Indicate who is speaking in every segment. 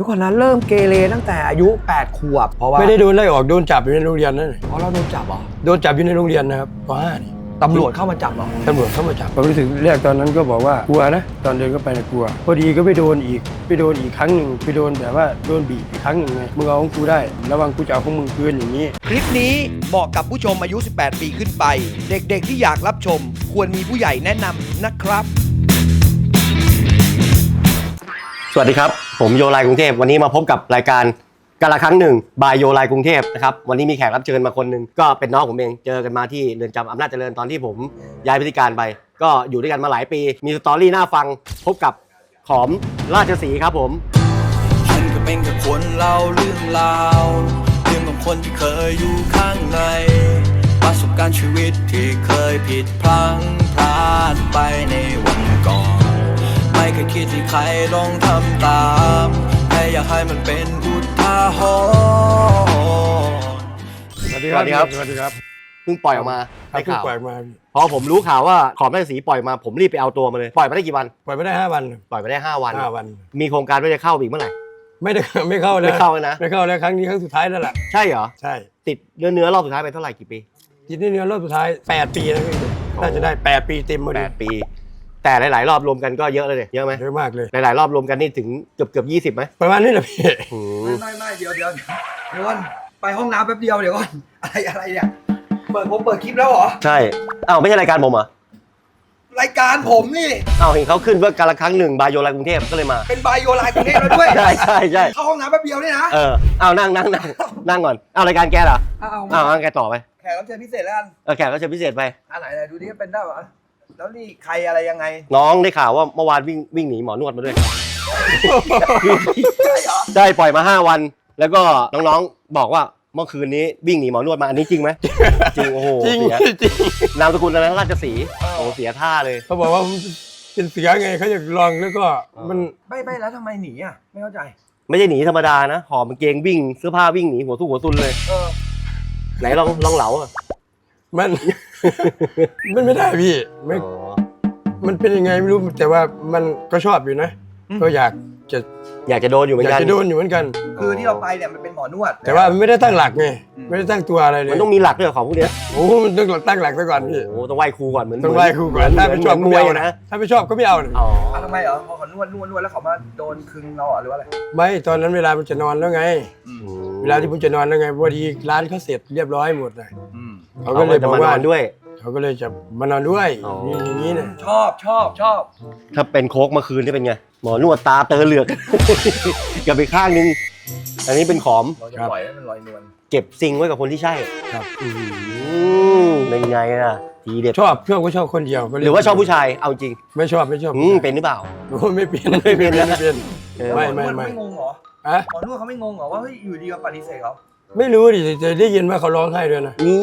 Speaker 1: ทุกคนนั้นเริ่มเกเรตั้งแต่อายุ 8 ขวบ เพราะว่า
Speaker 2: ไม่ได้โดนไล่ออกโดนจับอยู่ในโรงเรียนนั่นน่ะ
Speaker 1: เพราะเราโดนจับเหรอ
Speaker 2: โดนจับอยู่ในโรงเรียนนะครับป .5 นี่
Speaker 1: ตำรวจเข้ามาจับเหรอ
Speaker 2: ตำรวจเข้ามาจับความรู้สึกแรกตอนนั้นก็บอกว่ากลัวนะ ตอนเดินเข้าไปนะกลัว พอดีก็ไปโดนอีกไปโดนอีกครั้งหนึ่งไปโดนแบบว่าโดนบีบอีกครั้งหนึ่งไงมึงเอาของกูได้ระวังกูจะเอาของมึงคืนอย่างนี้
Speaker 3: คลิปนี้เหมาะกับผู้ชมอายุ 18 ปีขึ้นไป เด็กๆที่อยากรับชม ควรมีผู้ใหญ่แนะนำนะครับ
Speaker 4: สวัสดีครับ ผมโยไลกรุงเทพวันนี้มาพบกับรายการกาละครั้งหนึ่งบายโยไลกรุงเทพนะครับวันนี้มีแขกรับเชิญมาคนหนึ่งก็เป็นน้องผมเองเจอกันมาที่เรือนจำอำนาจเจริญตอนที่ผมย้ายพฤติการไป ก็อยู่ด้วยกันมาหลายปี มีสตอรี่น่าฟังพบกับขอมราชสีห์ครับผม
Speaker 5: ฉันก็เป็นแค่คนเล่าเรื่องราวเรื่องของคนที่เคยอยู่ข้างใน ประสบการณ์ชีวิตที่เคยผิดพลั้งพลาดไปในวันก่อน ไม่เคยคิดที่ใครลองทำตามแค่อยากให้มันเป็นอุทาหรณ์
Speaker 2: สวัสดีครับ
Speaker 4: สวัสดีครับ
Speaker 2: สวัสดีครับ
Speaker 4: เพิ่งปล่อยออกมา
Speaker 2: ครั
Speaker 4: ได้
Speaker 2: บเพิ่ง
Speaker 4: ข่าว
Speaker 2: ปล่อยมา
Speaker 4: พอผมรู้ข่าวว่าขอมราชสีห์ปล่อยมาผมรีบไปเอาตัวมาเลย ปล่อยมาได้กี่วัน
Speaker 2: ปล่อยไม่ได้ห้าวัน
Speaker 4: ปล่อยมาได้ห้าวัน
Speaker 2: ห้าวัน
Speaker 4: มีโครงการว่าจะเข้าอีกเมื่อไหร่
Speaker 2: ไม่ได้ ไม่เข้านะ
Speaker 4: ไม่เข้าเลยนะ
Speaker 2: ไม่เข้าแล้วครั้งนี้ครั้งสุดท้ายแล้วล่ะ
Speaker 4: ใช่เหรอ
Speaker 2: ใช่
Speaker 4: ติดเนื้อเนื้อรอบสุดท้ายไปเท่าไหร่กี่ปี
Speaker 2: ยินดีเนื้อรอบสุดท้ายแปดปีนะพี่น่าจะได้แปดปีเต็มพอ
Speaker 4: แป
Speaker 2: ดี
Speaker 4: ดปี แต่หลาย ๆ รอบรวมกันก็เยอะเลยเนี่ยเยอะไหม
Speaker 2: เยอะมากเลย
Speaker 4: หลาย ๆ รอบรวมกันนี่ถึงเกือบเกือบยี่สิบไหม
Speaker 2: ประมาณนี้แหละพี่
Speaker 4: อืม
Speaker 1: ไม่ไม่ไม่เดี๋ยวเดี๋ยวเดี๋ยวก่อนไปห้องน้ำแป๊บเดียวเดี๋ยวก่อนอะไรอะไรเนี่ยเปิดผมเปิดคลิปแล้วเหรอ
Speaker 4: ใช่อ้าวไม่ใช่รายการผมเหรอ
Speaker 1: รายการผมนี่
Speaker 4: อ้าวเห็นเขาขึ้นว่าการละครั้งหนึ่งบายโยไลกรุงเทพก็เลยมา
Speaker 1: เป็นไบโอไลน์กรุงเทพแล้วด้วย
Speaker 4: ใช่ใช่ใช่
Speaker 1: เข้าห้องน้ำแป๊บเดียวนี่นะ
Speaker 4: เออเอานั่งนั่งนั่งนั่งก่อนเอารายการแกเหรอ
Speaker 1: เอา
Speaker 4: อ้าวงั้นแกต่อไป
Speaker 1: แขกรับเชิญพิเศษแล้วกัน
Speaker 4: เออแขกก็เชิญพิเศษไป
Speaker 1: อันไหนไหนดูดิเป็นได้เหรอ แล้วนี่ใครอะไรยังไง
Speaker 4: น้องได้ข่าวว่าเมื่อวานวิ่งวิ่งหนีหมอนวดมาด้วย
Speaker 1: ใช่เหรอ
Speaker 4: ใช่ปล่อยมาห้าวัน แล้วก็น้องๆบอกว่าเมื่อคืนนี้วิ่งหนีหมอนวดมาอันนี้จริงไหม จริงโอ้โห
Speaker 2: จริง
Speaker 4: เสีย
Speaker 2: จริง
Speaker 4: นามสกุลอะไรนะราชสีห์โอ้โหเสียท่าเลย
Speaker 2: เขาบอกว่าผมเป็นเสือไงเขาอยากลองแล้วก็มัน
Speaker 1: ไม่ไม่แล้วทำไมหนีอะไม่เข้าใจ
Speaker 4: ไม่ใช่หนีธรรมดานะหอบกางเกงวิ่งเสื้อผ้าวิ่งหนีหัวสู้หัวซุนเลย
Speaker 1: เออ
Speaker 4: ไหนลองลองเหลาอะ
Speaker 2: มัน มันไม่ได้พี่ไม่
Speaker 4: อ๋อ
Speaker 2: มันเป็นยังไงไม่รู้แต่ว่ามันก็ชอบอยู่นะก็อยากจะ
Speaker 4: อยากจะโดนอยู่เหมือ
Speaker 2: อนยาก
Speaker 4: กัน
Speaker 2: จะโดนอยู่เหมือนกัน
Speaker 1: คือที่เราไปเนี่ยมันเป็นหมอนวด
Speaker 2: แต่ว่ามันไม่ได้ตั้งหลักไงไม่ได้ตั้งตัวอะไรเลย
Speaker 4: มันต้องมีหลักด้วยของพวกเนี้ย
Speaker 2: โอ้โหมันต้องตั้งหลักซะก่อนพี่
Speaker 4: โอ้โหต้องไหว้ครูก่อนเหมือน
Speaker 2: ต้องไหว้ครูก่อนถ้าไม่ชอบ
Speaker 4: เห
Speaker 2: ก็
Speaker 4: มื
Speaker 2: ไม่
Speaker 4: นมวย
Speaker 2: เอา
Speaker 4: นะ
Speaker 2: นะถ้าไม่ชอบก็ไม่เอานะ
Speaker 4: อ๋อ
Speaker 1: อะทำไมเหรอพอเขานวดนวดนวดแล้วเขามาโดนคึงเราเหรอหรือว่าอะไร
Speaker 2: ไม่ตอนนั้นเวลามันจะนอนแล้วไง เวลาที่ผมจะนอนแล้วไงพอดีร้านเขาเสร็จเรียบร้อยหมดเลยเขา
Speaker 4: เขา
Speaker 2: ก็
Speaker 4: ก็
Speaker 2: เล
Speaker 4: เลยย
Speaker 2: บ
Speaker 4: จะ
Speaker 2: อก
Speaker 4: มาน
Speaker 2: ว่า
Speaker 4: อนด้วย
Speaker 2: เขาก็เลยจะมานอนด้วย
Speaker 4: อ๋อ
Speaker 2: นี่อย่างนี้นะ
Speaker 1: ชอบชอบชอบ
Speaker 4: ถ้าเป็นโค้กเมื่อคืนนี่เป็นไง หมอนวดตาเตอเหลือก กับไปข้างนึง อันนี้เป็นขอม
Speaker 1: เราจะปล่อยให้มันลอยนวล
Speaker 4: เก็บซิงไว้กับคนที่ใช่
Speaker 2: ครับ
Speaker 4: อืมเป็นไงล่ะทีเด็ด
Speaker 2: ชอบชอบก็ชอบคนเดียวก็เลย
Speaker 4: หรือว่าชอบผู้ชายเอาจริง
Speaker 2: ไม่ชอบไม่ชอบ
Speaker 4: อืมเป็นหรือเปล่า
Speaker 2: โอ้ไม่เปลี่ยน
Speaker 4: ไม่เปลี่ยนนะ
Speaker 2: ไม่เปลี่ยน
Speaker 4: เออ
Speaker 2: ไม่
Speaker 1: หมอนวด
Speaker 2: ไม่
Speaker 1: เขาไม่งงเหรอ
Speaker 2: อะ
Speaker 1: หมอนวดเขาไม่งงเหรอว่าเฮ้ยอยู่ดีมาปฏิเสธเขา
Speaker 2: ไม่รู้ดิแต่ได้ยินว่าเขาร้องไห้ด้วยนะ
Speaker 4: นี่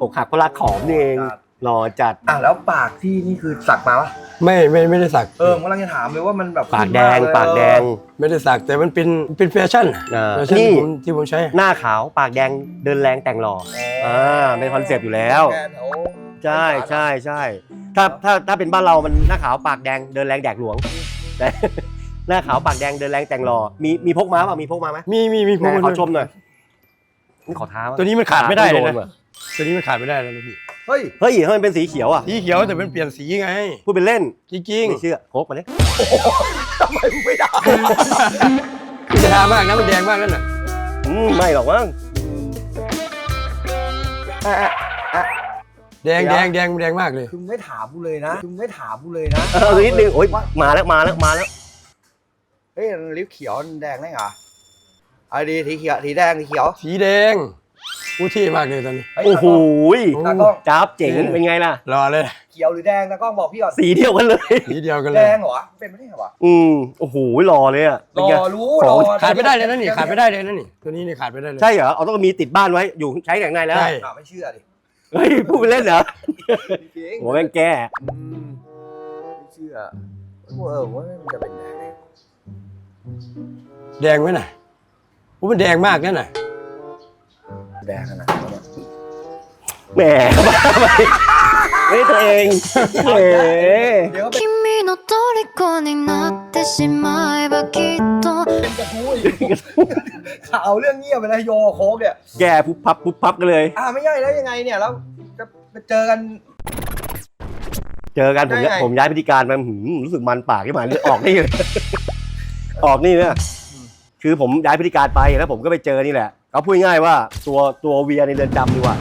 Speaker 4: อกหักเพราะรักขอมนี่เองรอจัด
Speaker 1: อะแล้วปากที่นี่คือสักมาปะ
Speaker 2: ไม่ไม่ไม่ได้สัก
Speaker 1: เออผมกำลังจะถามเลยว่ามันแบบ
Speaker 4: ปากแดง
Speaker 1: ขึ้นมเลย
Speaker 4: ปากแดง
Speaker 2: ไม่ได้สักแต่มันเป็นเป็นแฟชั่น
Speaker 4: อ่า
Speaker 2: แฟชั่น
Speaker 4: นี่
Speaker 2: ที่ผมที่ผมใช้
Speaker 4: หน้าขาวปากแดงเดินแรงแต่งหล่ออ่าเป็นคอนเซปต์อยู่แล้ว
Speaker 1: แฟนเขา
Speaker 4: ใช่ใช่ใช่ถ้าถ้าถ้าเป็นบ้านเรามันหน้าขาวปากแดงเดินแรงแดกหลวงแต่ หน้าขาวปากแดงเดินแรงแต่งหล่อมีมีพกม้าเปล่ามีพกม้าไหม
Speaker 2: มีมีมี
Speaker 4: ไหนขอชมหน่อยนี่ขอท้า
Speaker 2: ตัวนี้มันขาดไม่ได้เลย
Speaker 4: โน
Speaker 2: นะ
Speaker 4: ว่ะ
Speaker 2: ตัวนี้มันขาดไม่ได้เลยนะพี่
Speaker 1: เฮ้ย
Speaker 4: เฮ้ยเฮ้ยมันเป็นสีเขียวอะ
Speaker 2: สีเขียวแต่มันเปลี่ยนสีไง
Speaker 4: พูดเป็นเล่น
Speaker 2: จริง
Speaker 4: ไม่เชื่อโคกมาเนี่ย
Speaker 1: ทำไมมึงไม่ได้
Speaker 2: ๆมันจะทามากนะมันแดงมากนั่นน่ะ
Speaker 4: อืมไม่หรอกมั้ง
Speaker 2: แดงแดงแดงแดงมากเลย
Speaker 1: คือมึงไม่ถามกูเลยนะคือมึงไม่ถามกูเลยนะ
Speaker 4: เออนิดนึงโอ๊ยมาแล้วมาแล้วมาแล้ว
Speaker 1: เฮ้ยลิฟต์เขียวมันแดงได้เหรอเอาดีสีเขียวสีแดงสีเขียว
Speaker 2: สีแดงอู้เท่มากเลยตอนนี้
Speaker 1: เฮ้ย
Speaker 4: โอ้โหย
Speaker 1: ตากล้อง
Speaker 4: จับเจ๋งเป็นไงล่ะ
Speaker 2: รอเลย
Speaker 1: เขียวหรือแดงตากล้องบอกพี่ก่อน
Speaker 4: สีเดียวกันเลย
Speaker 2: สีเดียวกันเล
Speaker 1: แด
Speaker 2: ย
Speaker 1: งเหรอเป็นไม่ได้เหรอวะ
Speaker 4: อืมโอ้โหรอเลยอะ
Speaker 1: ร
Speaker 4: เป็น
Speaker 1: อ
Speaker 4: ไง
Speaker 1: รู้
Speaker 4: ข
Speaker 1: ร
Speaker 4: อง
Speaker 1: อ
Speaker 2: ขาดไม่ได้เลยนะนี่ขาดไม่ได้เลยนะนี่ตัวนี้นี่ขาดไม่ได้เลย
Speaker 4: ใช่เหรอเอาต้องมีติดบ้านไว้อยู่ใช้แต่งในแล้ว
Speaker 2: ใช่
Speaker 1: อะไม่เชื่อดิ
Speaker 4: เฮ้ยพูดเป็นเล่นเหรอ
Speaker 1: จริง
Speaker 4: โหแม่งแก้
Speaker 1: อืมไม่เชื่อเออว่ามันจะเป็นแดงได้
Speaker 2: แดงไหมน่ะอู้มันแดงมากนั่นน่ะ
Speaker 1: แดงขนาดนี้เนี่ย
Speaker 4: แหมบ้าไปเฮ้ยตัวเองแหม
Speaker 1: เดี๋ยวก็เป็น
Speaker 6: 君の虜になってしまえばきっと
Speaker 1: เป็นแด ข่าวเรื่องเงียบไปแล้วโยโค้กเนี่ย
Speaker 4: แกปุ๊บพับปุ๊บพับกันเลย
Speaker 1: อ่าไม่ใช่แล้วยังไงเนี่ยแล้วจะไปเจอกัน
Speaker 4: เจอกันผม
Speaker 1: ได้ไง
Speaker 4: ผมย้ายพิธีการมาหืมรู้สึกมันปากขึ้นมาเลยออกนี่เลย ออกนี่เนี่ยคือผมย้ายพิธีการไปแล้วผมก็ไปเจอนี่แหละเขาพูดง่ายว่าตัวตัวเวียในเรือนจำดีกว่า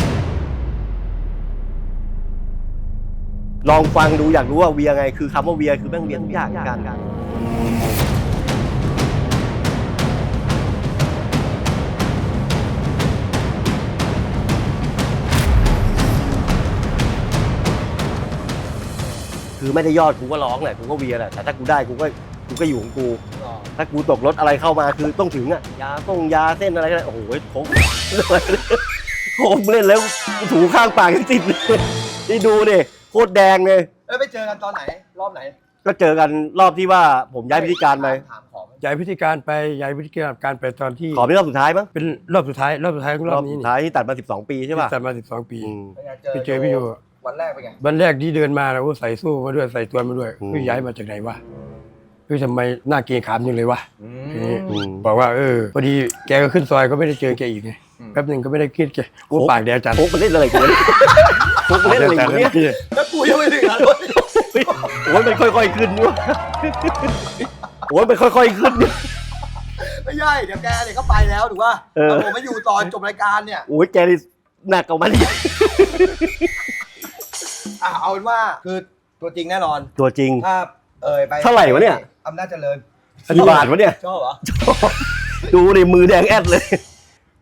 Speaker 4: ลองฟังดูอยากรู้ว่าเวียไง คือคำว่าเวียคือแม่งเวียทุกอย่างกันคือไม่ได้ยอดกูก็ร้องแหละกูก็เวียแหละแต่ถ้ากูได้กูก็ กูก็อยู่ของกู ถ้ากูตกรถอะไรเข้ามาคือต้องถึงอะยาต้งยาเส้นอะไรก็ได้โอ้โหโค้งโค้งเล่นแล้วกูถูข้างปากยังติดเลยนี่ดูดิโคตรแดงเลย
Speaker 1: แล้วไปเจอกันตอนไหนรอบไหน
Speaker 4: ก็เจอกันรอบที่ว่าผมย้ายพิธีการไป
Speaker 1: ถามของ
Speaker 2: ย้ายพิธีการไปย้ายพิธีการไปตอนที่
Speaker 4: ขอเป็นรอบสุดท้ายมั้ง
Speaker 2: เป็นรอบสุดท้ายรอบสุดท้ายของร
Speaker 4: ร
Speaker 2: อ
Speaker 4: อ
Speaker 2: บบนี้
Speaker 4: สุด
Speaker 2: นี่
Speaker 4: ท้ายที่ตัดมา 12 ปีใช่ป่ะ
Speaker 2: ที่จัดมา12ปี
Speaker 4: อืม
Speaker 1: เป็นไง
Speaker 2: ไปเจอพี่โย
Speaker 1: วันแรกเป็นไง
Speaker 2: วันแรกที่เดินมานะโอ้ใส่สู้มาด้วยใส่ตัวมาด้วย
Speaker 4: อืม
Speaker 2: เฮ้ยย้ายมาจากไหนวะ เฮ้ยทำไมหน้าเกรงขามจังเลยวะ
Speaker 1: อื
Speaker 2: ทีนี้
Speaker 4: อืม
Speaker 2: บอกว่าเออพอดีแกก็ขึ้นซอยก็ไม่ได้เจอแกอีกไง
Speaker 1: อืม
Speaker 2: แป๊บหนึ่งก็ไม่ได้คิดแกโอ้
Speaker 4: โอ้
Speaker 2: ปากแดงจัด
Speaker 4: โค้งมันเล่นอะไรกูเนี่ยโค้งมันเล่นอะไรกูเนี่ย
Speaker 2: พี่
Speaker 1: แล้วกูยังไม่ถึงอะเลย
Speaker 4: โอ้ยมันค่อยๆขึ้นด้วยโอ้ยมันค่อยๆขึ้นเนี่ย
Speaker 1: ไม่ใช่เดี๋ยวแกเนี่ยก็ไปแล้วถูกป่ะ
Speaker 4: เออ
Speaker 1: แล้วผมมาอยู่ตอนจบรายการเนี่ย
Speaker 4: โอ้ยแกนี่หนักกว่ามันอีก
Speaker 1: อะเอาเป็นว่าคือตัวจริงแน่นอน
Speaker 4: ตัวจริง
Speaker 1: ถ้าเอ่ยไป
Speaker 4: เท่าไหร่วะเนี่ย
Speaker 1: อำนาจเจริญ
Speaker 4: กี่บาทวะเนี่ย
Speaker 1: ชอบเหรอ
Speaker 4: ดูดิมือแดงแอดเลย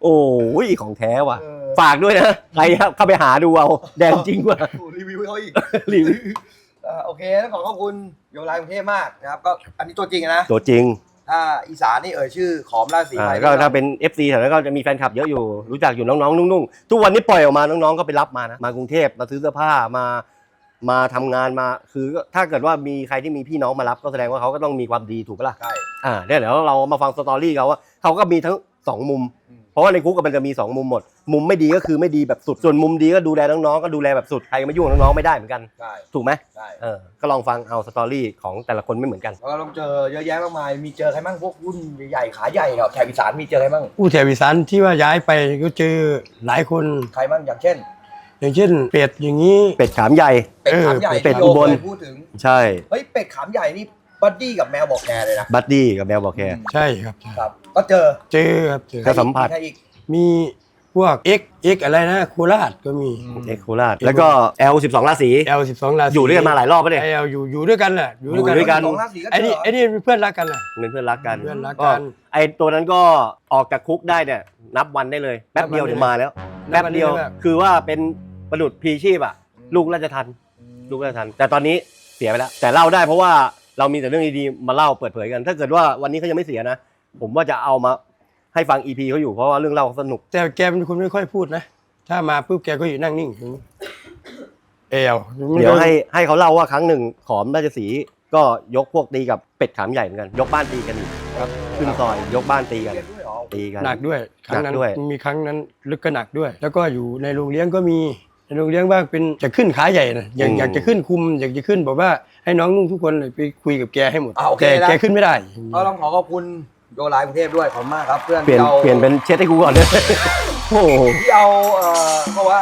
Speaker 4: โอ้ยของแท้ว่ะ
Speaker 1: เออ
Speaker 4: ฝากด้วยนะ ใครเข้าไปหาดูเอา แดงจริงว่ะ
Speaker 1: โอ้รีวิวให้เขาอีก
Speaker 4: รีวิว
Speaker 1: อ่าโอเคต้องขอขอบคุณโยไลกรุงเทพมากนะครับ ก็อันนี้ตัวจริงนะ
Speaker 4: ตัวจริง
Speaker 1: ถ้าอีสานนี่เอ่ยชื่อขอมราชสี
Speaker 4: อ่า
Speaker 1: ไป
Speaker 4: ก็ถ้าเป็น FC แถวนั้นก็จะมีแฟนคลับเยอะอยู่ รู้จักอยู่น้องๆ นุ่งๆ ทุกวันนี้ปล่อยออกมาน้องๆ ก็ไปรับมานะ มากรุงเทพมาซื้อเสื้อผ้ามา มาทำงานมาคือถ้าเกิดว่ามีใครที่มีพี่น้องมารับก็แสดงว่าเขาก็ต้องมีความดีถูกปะล่ะ
Speaker 1: ใช่
Speaker 4: อ่าเนี่ยเดี๋ยวเรามาฟังสตอรี่เขาว่าเขาก็มีทั้งสองมุม
Speaker 1: อืม
Speaker 4: เพราะว่าในคุกก็มันจะมีสองมุมหมด มุมไม่ดีก็คือไม่ดีแบบสุดส่วนมุมดีก็ดูแลน้องๆก็ดูแลแบบสุดใครมายุ่งกับน้องๆไม่ได้เหมือนกัน
Speaker 1: ใช่
Speaker 4: ถูกไหม
Speaker 1: ใช่
Speaker 4: เออก็ลองฟังเอาสตอรี่ของแต่ละคนไม่เหมือนกัน
Speaker 1: แล้วก็ต้องเจอเยอะแยะมากมายมีเจอใครบ้างพวกรุ่นใหญ่ๆขาใหญ่เหรอแถบอีสานมีเจอใครบ้าง
Speaker 2: ผู้แถวอีสานที่ว่าย้ายไปก็เจอหลายคน
Speaker 1: ใครบ้างอย่างเช่น
Speaker 2: อย่างเช่นเป็ดอย่างนี้
Speaker 4: เป็ดขามใหญ่
Speaker 1: เป็ดขามใหญ่
Speaker 4: เออเป็ด
Speaker 1: ที่โย
Speaker 4: อุบล
Speaker 1: เคยพูดถึง
Speaker 4: ใช่
Speaker 1: เฮ้ยเป็ดขามใหญ่นี่บัดดี้กับแมวบอกแกเลยนะ
Speaker 4: บัดดี้กับแมวบอกแค
Speaker 2: ใช่ครับใช่
Speaker 1: ครับ ก็เจอ
Speaker 2: เจอครับเจอ
Speaker 4: ก็สัมผัส
Speaker 1: ใครอีก
Speaker 2: มีพวก X X อะไรนะโคราชก็มี
Speaker 4: เอ็กโคราชแล้วก็ L 12 ราศี
Speaker 2: L 12 ราศี
Speaker 4: อยู่ด้วยกันมาหลายรอบปะเนี่ย
Speaker 2: L อยู่อยู่ด้วยกันแหละอยู่ด้วยกัน
Speaker 4: อยู่ด้วยกัน
Speaker 1: สองราศีก็
Speaker 2: ไอ้
Speaker 1: เจ
Speaker 2: นี่
Speaker 1: อ
Speaker 2: ไอ้นี่เป็นเพื่อนรักกันแหละ
Speaker 4: เป็นเพื่อนรักกัน
Speaker 2: เพื่อนรักกัน
Speaker 4: ไอ้ตัวนั้นก็ออกจากคุกได้เนี่ย นับวันได้เลย แป๊บเดียวถึงมาแล้ว แป๊บเดียว คือว่าเป็น ประดุษพลีชีพอะลูกราชทันลูกราชทันแต่ตอนนี้เสียไปแล้วแต่เล่าได้เพราะว่าเรามีแต่เรื่องดีๆมาเล่าเปิดเผยกัน ถ้าเกิดว่าวันนี้เขายังไม่เสียนะ ผมว่าจะเอามาให้ฟัง EP เขาอยู่เพราะว่าเรื่องเล่าเขาสนุก
Speaker 2: แต่แกเป็นคนไม่ค่อยพูดนะ ถ้ามาปุ๊บแกก็อยู่นั่งนิ่งอย่างนี้เอล
Speaker 4: เดี๋ยวให้ให้เขาเล่าว่าครั้งหนึ่งขอมราชสีห์ก็ยกพวกตีกับเป็ดขามใหญ่เหมือนกัน ยกบ้านตีกันอีกขึ้นซอยยกบ้านตีกัน
Speaker 1: เรียนด้วยเหรอ
Speaker 4: ตีกัน
Speaker 2: หนักด้วยครั้งนั้น
Speaker 4: หนักด้วย
Speaker 2: มีครั้งนั้นลึกก็หนักด้วย แล้วก็อยู่ในโรงเลี้ยงก็มีใน โรงเลี้ยงบ้างเป็นจะขึ้นขาใหญ่นะอยากอยากจะขึ้นคุม อยากจะขึ้นบอกว่าให้น้องนุ่งทุกคนเลยไปคุยกับแกให้หมด
Speaker 1: อ่าโอเค
Speaker 2: แต่
Speaker 1: นะ
Speaker 2: แกขึ้นไม่ได้
Speaker 1: ก็ต้องขอขอบคุณโยไลกรุงเทพด้วยขอบคุณมากครับเพื่อน
Speaker 4: เปลี่ยน
Speaker 1: ที่อา
Speaker 4: เปลี่ยนเป็นเช็ดให้กูก่อนเลยโอ้โห
Speaker 1: ที่เอาเอ่อเพราะว่า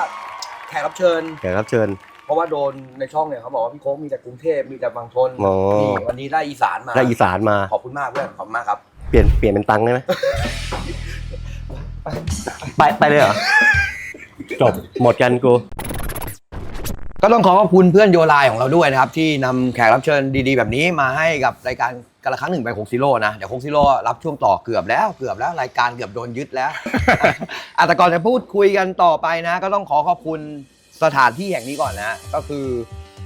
Speaker 1: แขกรับเชิญ
Speaker 4: แขกรับเชิญ
Speaker 1: เพราะว่าโดนในช่องเนี่ยเขาบอกว่าพี่โค้กมีแต่กรุงเทพมีแต่บางชน
Speaker 4: อ๋อ
Speaker 1: นี่วันนี้ได้อีสานมา
Speaker 4: ได้อีสานมา
Speaker 1: ขอบคุณมากเพื่อนขอบคุณมากครับ
Speaker 4: เปลี่ยนเปลี่ยนเป็นตังค์ได้ไหมไปไปเลยเหรอ จบหมดกันกู
Speaker 1: ก็ต้องขอขอบคุณเพื่อนโยไลของเราด้วยนะครับ ที่นำแขกรับเชิญดีๆ แบบนี้มาให้กับรายการกันละครั้งหนึ่งไปโคกซิโร่นะ เดี๋ยวโคกซิโร่รับช่วงต่อเกือบแล้วเกือบแล้วรายการเกือบโดนยึดแล้วอะแต่ก่อนจะพูดคุยกันต่อไปนะ ก็ต้องขอขอบคุณสถานที่แห่งนี้ก่อนนะ ก็คือ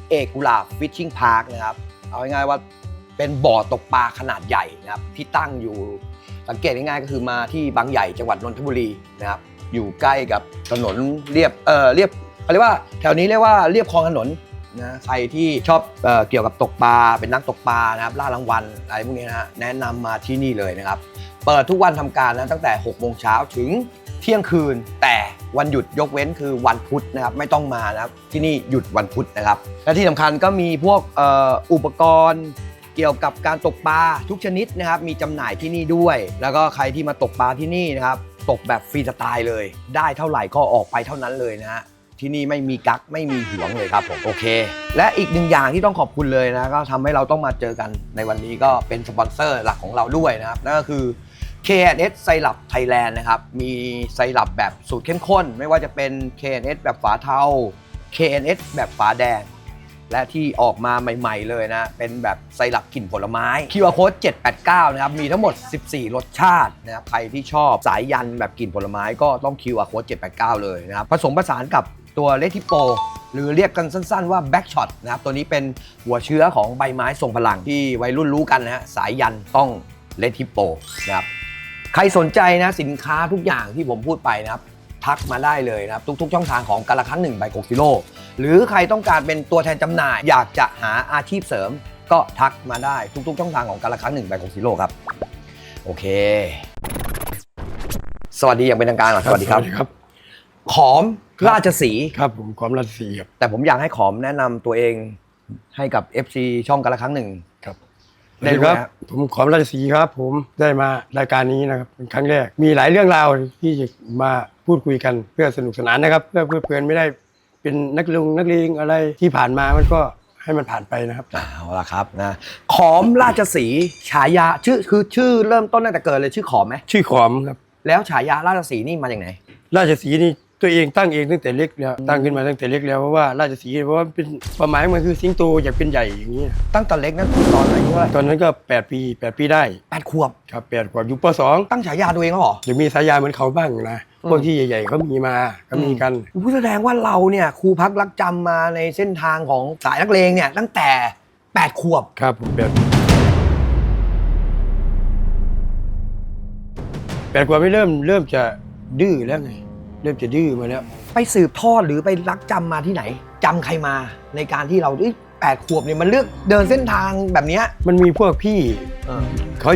Speaker 1: เอกกุหลาบฟิชชิ่งพาร์คนะครับ เอาง่ายๆว่าเป็นบ่อตกปลาขนาดใหญ่นะครับ ที่ตั้งอยู่สังเกตง่ายๆก็คือมาที่บางใหญ่จังหวัดนนทบุรีนะครับ อยู่ใกล้กับถนนเรียบเออเรียบเขาเรียกว่าแถวนี้เรียกว่าเรียบคลองถนนนะใครที่ชอบเออเกี่ยวกับตกปลาเป็นนักตกปลานะครับล่ารางวัลอะไรพวกนี้นะฮะแนะนำมาที่นี่เลยนะครับ เปิดทุกวันทำการนะตั้งแต่6โมงเช้าถึงเที่ยงคืน แต่วันหยุดยกเว้นคือวันพุธนะครับไม่ต้องมานะครับที่นี่หยุดวันพุธนะครับ และที่สำคัญก็มีพวกเอ่ออุปกรณ์เกี่ยวกับการตกปลาทุกชนิดนะครับ มีจำหน่ายที่นี่ด้วย แล้วก็ใครที่มาตกปลาที่นี่นะครับ ตกแบบฟรีสไตล์เลย ได้เท่าไหร่ก็ออกไปเท่านั้นเลยนะฮะที่นี่ไม่มีกักไม่มีหวงเลยครับผมโอเค และอีกหนึ่งอย่างที่ต้องขอบคุณเลยนะก็ทำให้เราต้องมาเจอกันในวันนี้ก็เป็นสปอนเซอร์หลักของเราด้วยนะครับนั่นก็คือ KNS ไซรัปไทยแลนด์นะครับมีไซรัปแบบสูตรเข้มข้น ไม่ว่าจะเป็น KNS แบบฝาเทา KNS แบบฝาแดง และที่ออกมาใหม่ๆเลยนะ เป็นแบบไซรัปกลิ่นผลไม้ QR Code 789 นะครับ มีทั้งหมด 14 รสชาตินะครับใครที่ชอบสายยันแบบกลิ่นผลไม้ก็ต้อง QR Code 789 เลยนะครับ ผสมผสานกับตัวเลทิโปหรือเรียกกันสั้นๆว่า Back Shot นะครับ ตัวนี้เป็นหัวเชื้อของใบไม้ทรงพลังที่วัยรุ่นรู้กันนะฮะสายยันต้องเลทิโปนะครับใครสนใจนะสินค้าทุกอย่างที่ผมพูดไปนะครับ ทักมาได้เลยนะครับ ทุกๆ ช่องทางของกาละครั้งหนึ่งใบโกซิโลหรือใครต้องการเป็นตัวแทนจำหน่าย อยากจะหาอาชีพเสริม ก็ทักมาได้ทุกๆ ช่องทางของกาละครั้งหนึ่งใบโกซิโลครับ โอเค สวัสดีอย่างเป็นทางการก่อนสวัสดีครับ
Speaker 2: ครับ
Speaker 1: ขอมราชสีห์
Speaker 2: ครับผมความรัชสีครับ
Speaker 1: แต่ผมอยากให้ขอมแนะนำตัวเองให้กับ FC ช่องกาละครั้งหนึ่ง
Speaker 2: ครับ
Speaker 1: ได้รู้
Speaker 2: ครั
Speaker 1: ไหมครับ
Speaker 2: ผมขอมราชสีครับ ผมได้มารายการนี้นะครับเป็นครั้งแรกมีหลายเรื่องราวที่จะมา พูดคุยกันเพื่อสนุกสนานนะครับเพื่อเพื่อเพลินไม่ได้เป็นนักลงนักเลงอะไรที่ผ่านมามันก็ให้มันผ่านไปนะครับ
Speaker 1: เอาละครับนะขอมราชสีห์ฉายาชื่อคือชื่อเริ่มต้นตั้งแต่เกิดเลยชื่อขอมไหม
Speaker 2: ชื่อขอมครับ
Speaker 1: แล้วฉายาราชสีห์นี่มาจากไหน
Speaker 2: ราชสีห์นี่ตัวเองตั้งเองตั้งแต่เล็กแล้วตั้งขึ้นมาตั้งแต่เล็กแล้วเพราะว่าราชสีห์เพราะว่าเป็นความหมายมันคือสิงโตอยากเป็นใหญ่อย่างนี้
Speaker 1: ตั้งแต่เล็กนั่นคือตอนอายุเท่าไหร่
Speaker 2: ตอนนั้นก็ 8 ปี 8 ปีได้
Speaker 1: แปดขวบ
Speaker 2: ครับแปดกว่าอยู่ปสอง
Speaker 1: ตั้งฉายาตัวเองแล้วเหรอ
Speaker 2: จะมีสายาเหมือนเขาบ้างนะ
Speaker 1: อืม
Speaker 2: พวกที่ใหญ่ๆเขามีมาก็มีกัน
Speaker 1: ผู้แสดงว่าเราเนี่ยครูพักรักจำมาในเส้นทางของสายนักเลงเนี่ยตั้งแต่แปดขวบ
Speaker 2: ครับผมแบบแปดกว่าไม่เริ่มเริ่มจะดื้อแล้วไงเริ่มจะดื้อมาแล้ว
Speaker 1: ไปสืบทอดหรือไปรักจำมาที่ไหนจำใครมาในการที่เราเอ้ยแปดขวบเนี่ยมันเลือกเดินเส้นทางแบบเนี้ย
Speaker 2: มันมีพวกพี่
Speaker 1: เออ
Speaker 2: เขา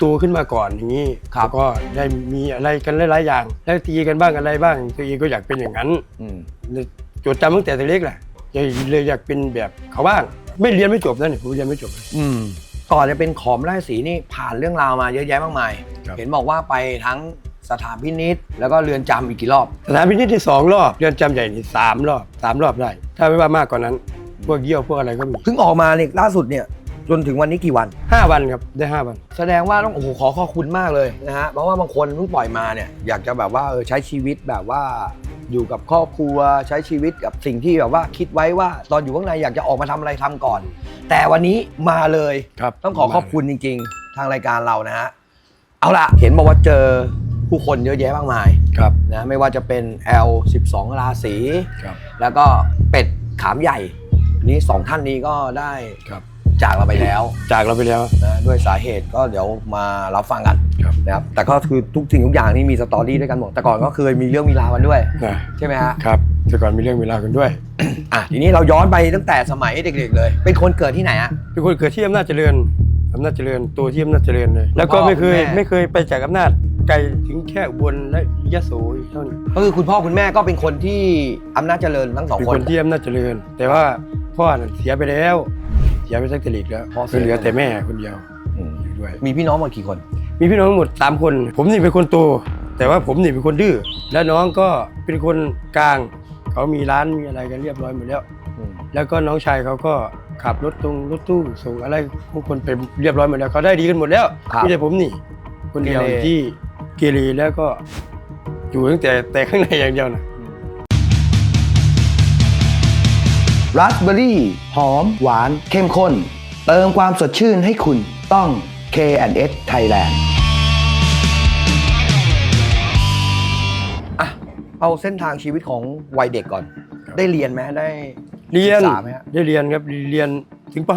Speaker 2: โตขึ้นมาก่อนอย่างนี้
Speaker 1: ครับ
Speaker 2: แล้วก็ได้มีอะไรกันหลายๆอย่าง แล้วตีกันบ้างอะไรบ้างตัวเองก็อยากเป็นอย่างนั้น
Speaker 1: อืม
Speaker 2: เลยจดจำตั้งแต่เล็กแหละเลยเลยอยากเป็นแบบเขาบ้าง ไม่เรียนไม่จบนะนี่ผมเรียนไม่จบ
Speaker 1: อืมก่อนจะเป็นขอมราชสีห์นี่ผ่านเรื่องราวมาเยอะแยะมากมาย
Speaker 2: ครับ
Speaker 1: เห็นบอกว่าไปทั้งสถานพินิษแล้วก็เรือนจำอีกกี่รอบ
Speaker 2: สถานพินิจที่สองรอบเรือนจำใหญ่นี่สามรอบสามรอบได้ ถ้าไม่ว่ามากกว่านั้น พวกเยี่ยวพวกอะไรก็มี
Speaker 1: เพิ่งออกมาเนี่ยล่าสุดเนี่ย จนถึงวันนี้กี่วัน
Speaker 2: ห้าวันครับได้ห้าวัน
Speaker 1: แสดงว่าต้องโอ้โหขอขอบคุณมากเลยนะฮะเพราะว่าบางคนเพิ่งปล่อยมาเนี่ยอยากจะแบบว่าเออใช้ชีวิตแบบว่า อยู่กับครอบครัวใช้ชีวิตกับสิ่งที่แบบว่าคิดไว้ว่า ตอนอยู่ข้างในอยากจะออกมาทำอะไรทำก่อน แต่วันนี้มาเลย
Speaker 2: ครับ
Speaker 1: ต้องขอขอบคุณจริง ๆ ทางรายการเรานะฮะเอาล่ะเห็นบอกว่าเจอผู้คนเยอะแยะมากมาย
Speaker 2: ครับ
Speaker 1: นะไม่ว่าจะเป็น L 12 ราศี
Speaker 2: ครับ
Speaker 1: แล้วก็เป็ดขามใหญ่นี้สองท่านนี้ก็ได้
Speaker 2: ครับ
Speaker 1: จากเราไปแล้ว
Speaker 2: จากเราไปแล้ว
Speaker 1: นะด้วยสาเหตุก็เดี๋ยวมารับฟังกัน
Speaker 2: ครับ
Speaker 1: นะครับแต่ก็คือทุกสิ่งทุกอย่างนี่มีสตอรี่ด้วยกันหมดแต่ก่อนก็เคยมีเรื่องมีราวกันด้วย
Speaker 2: นะ
Speaker 1: ใช่ไหมฮะ
Speaker 2: ครับแต่ก่อนมีเรื่องเวลากันด้วย
Speaker 1: อะทีนี้เราย้อนไปตั้งแต่สมัยเด็กๆเลย เป็นคนเกิดที่ไหนอะ
Speaker 2: เป็นคนเกิดที่อำนาจเจริญอำนาจเจริญตัวที่อำนาจเจริญเลย แล้วก็
Speaker 1: พ่อ
Speaker 2: ไม่เคย
Speaker 1: แม่
Speaker 2: ไม่เคยไปจากอำนาจไกลถึงแค่อุบลและยะโสเท่านี้
Speaker 1: ก็คือคุณพ่อคุณแม่ก็เป็นคนที่อำนาจเจริญทั้งสอง
Speaker 2: เป็น
Speaker 1: ค
Speaker 2: คนนที่อำนาจเจริญ แต่ว่าพ่อน่ะเสียไปแล้วเสียไปตั้งแต่เด็กแล้ว
Speaker 1: พ่อเสีย
Speaker 2: เหลือแต่แม่คนเดียว
Speaker 1: อืม
Speaker 2: อยู่ด้วย
Speaker 1: มีพี่น้องหมดกี่คน
Speaker 2: มีพี่น้องทั้งหมดสามคน ผมนี่เป็นคนโต แต่ว่าผมนี่เป็นคนดื้อ และน้องก็เป็นคนกลาง เขามีร้านมีอะไรกันเรียบร้อยหมดแล้ว
Speaker 1: อืม
Speaker 2: แล้วก็น้องชายเขาก็ขับรถตรงรถตู้ส่งอะไรพวกคนไปเรียบร้อยหมดแล้วเขาได้ดีกันหมดแล้ว
Speaker 1: ครับ
Speaker 2: ไม่ใช่ผมนี่ คนเดียว
Speaker 1: เกเร
Speaker 2: ที่เกเรแล้วก็อยู่ตั้งแต่แต่ข้างในอย่างเดียวนะ
Speaker 1: ราสเบอร์รี่ หอม หวาน เข้มข้น เติมความสดชื่นให้คุณต้อง K&S Thailand อะ เอาเส้นทางชีวิตของวัยเด็กก่อน ได้เรียนไหมได้
Speaker 2: เรียน
Speaker 1: ศึกษาไหมฮะ
Speaker 2: ได้เรียนครับเรียนถึงป